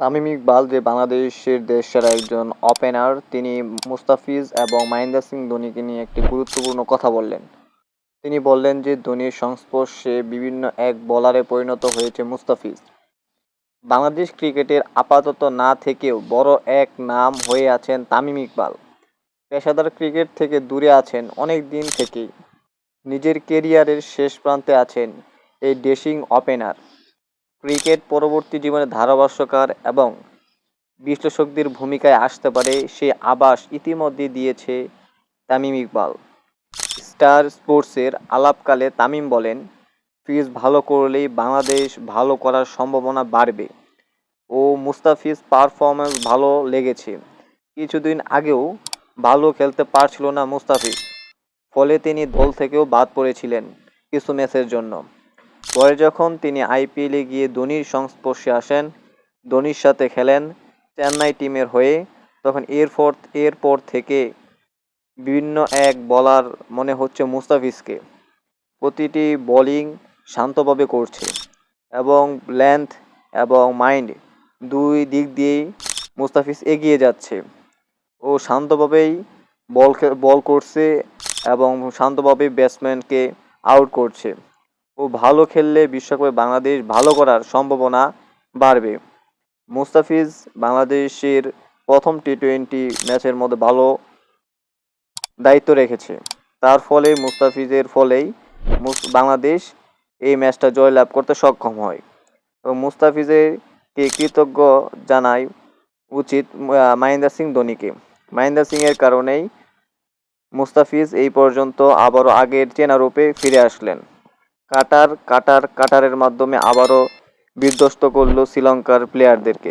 তামিম ইকবাল, যে বাংলাদেশের দেশের একজন ওপেনার তিনি মুস্তাফিজ এবং মহেন্দ্র সিং ধোনিকে নিয়ে একটি গুরুত্বপূর্ণ কথা বললেন। তিনি বললেন যে, ধোনির সংস্পর্শে বিভিন্ন এক বোলারে পরিণত হয়েছে মুস্তাফিজ। বাংলাদেশ ক্রিকেটের আপাতত না থেকেও বড় এক নাম হয়ে আছেন তামিম ইকবাল। পেশাদার ক্রিকেট থেকে দূরে আছেন অনেক দিন থেকেই। নিজের কেরিয়ারের শেষ প্রান্তে আছেন এই ডেসিং ওপেনার ক্রিকেট পরবর্তী জীবনে ধারাভাষ্যকার এবং বিশ্লেষকদের ভূমিকায় আসতে পারে সে আবাস ইতিমধ্যে দিয়েছে তামিম ইকবাল। স্টার স্পোর্টসের আলাপকালে তামিম বলেন, ফিজ ভালো করলেই বাংলাদেশ ভালো করার সম্ভাবনা বাড়বে ও মুস্তাফিজ পারফরমেন্স ভালো লেগেছে। কিছুদিন আগেও ভালো খেলতে পারছিল না মুস্তাফিজ, ফলে তিনি দল থেকেও বাদ পড়েছিলেন কিছু ম্যাচের জন্য। পরে যখন তিনি আইপিএলে গিয়ে ধোনির সংস্পর্শে আসেন, ধোনির সাথে খেলেন চেন্নাই টিমের হয়ে, তখন এরপর এরপর থেকে বিভিন্ন এক বলার মনে হচ্ছে মুস্তাফিজকে। প্রতিটি বোলিং শান্তভাবে করছে এবং লেন্থ এবং মাইন্ড দুই দিক দিয়েই মুস্তাফিজ এগিয়ে যাচ্ছে। ও শান্তভাবেই বল বল করছে এবং শান্তভাবে ব্যাটসম্যানকে আউট করছে। ও ভালো খেললে বিশ্বকাপে বাংলাদেশ ভালো করার সম্ভাবনা বাড়বে। মুস্তাফিজ বাংলাদেশের প্রথম টি টোয়েন্টি ম্যাচের মধ্যে ভালো দায়িত্ব রেখেছে। তার ফলে মুস্তাফিজের ফলেই বাংলাদেশ এই ম্যাচটা জয়লাভ করতে সক্ষম হয়। এবং মুস্তাফিজেরকে কৃতজ্ঞ জানাই উচিত আহ, মহেন্দ্র সিং ধোনিকে। মহেন্দ্র সিংয়ের কারণেই মুস্তাফিজ এই পর্যন্ত আবারও আগের চেনা রূপে ফিরে আসলেন। কাটার কাটার কাটারের মাধ্যমে আবারও বিধ্বস্ত করল শ্রীলঙ্কার প্লেয়ারদেরকে